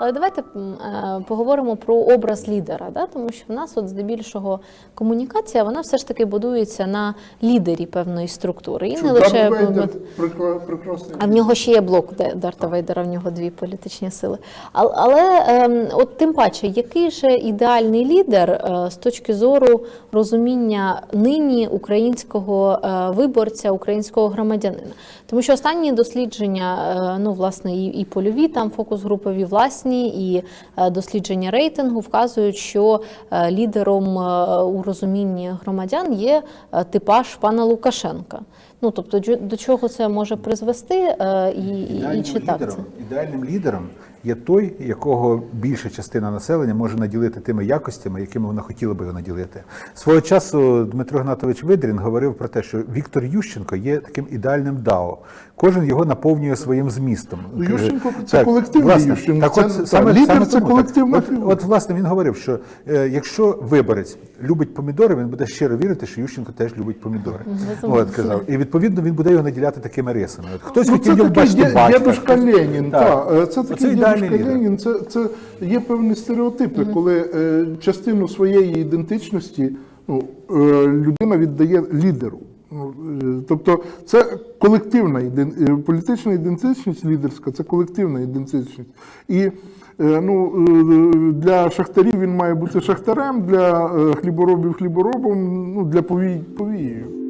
Але давайте е, поговоримо про образ лідера, да? тому що в нас от здебільшого комунікація вона все ж таки будується на лідері певної структури. І Що не лише Вейдер прекрасний. а в нього ще є блок Де- Дарта Вейдера, в нього дві політичні сили. Але, але ем, от тим паче, який же ідеальний лідер е, з точки зору розуміння нині українського е, виборця, українського громадянина? Тому що останні дослідження, ну власне, і, і польові там фокус групові власні, і е, дослідження рейтингу вказують, що е, лідером е, у розумінні громадян є типаж пана Лукашенка. Ну тобто, до чого це може призвести, і, і, і Ідеальним чи так це? лідером, ідеальним лідером є той, якого більша частина населення може наділити тими якостями, якими вона хотіла би його наділити. Свого часу Дмитро Гнатович Видрін говорив про те, що Віктор Ющенко є таким ідеальним дао. Кожен його наповнює своїм змістом. Ну, Ющенко – це колективний власне, Ющенко. Так, от, так, саме, лідер саме – це тому, колективна так. фігура. От, от, власне, він говорив, що е, якщо виборець любить помідори, він буде щиро вірити, що Ющенко теж любить помідори. От, казав. І відповідно він буде його наділяти такими рисами. От, хтось Ну, хотів його бачити дє- батька. дідушка Ленін. Так. Та. Е, Це такий Ленін. Це, це є певні стереотипи, коли е, частину своєї ідентичності ну, е, людина віддає лідеру. Ну, е, Тобто це колективна е, політична ідентичність лідерська, це колективна ідентичність. І е, ну, для шахтарів він має бути шахтарем, для хліборобів хліборобом, ну, для повій повією.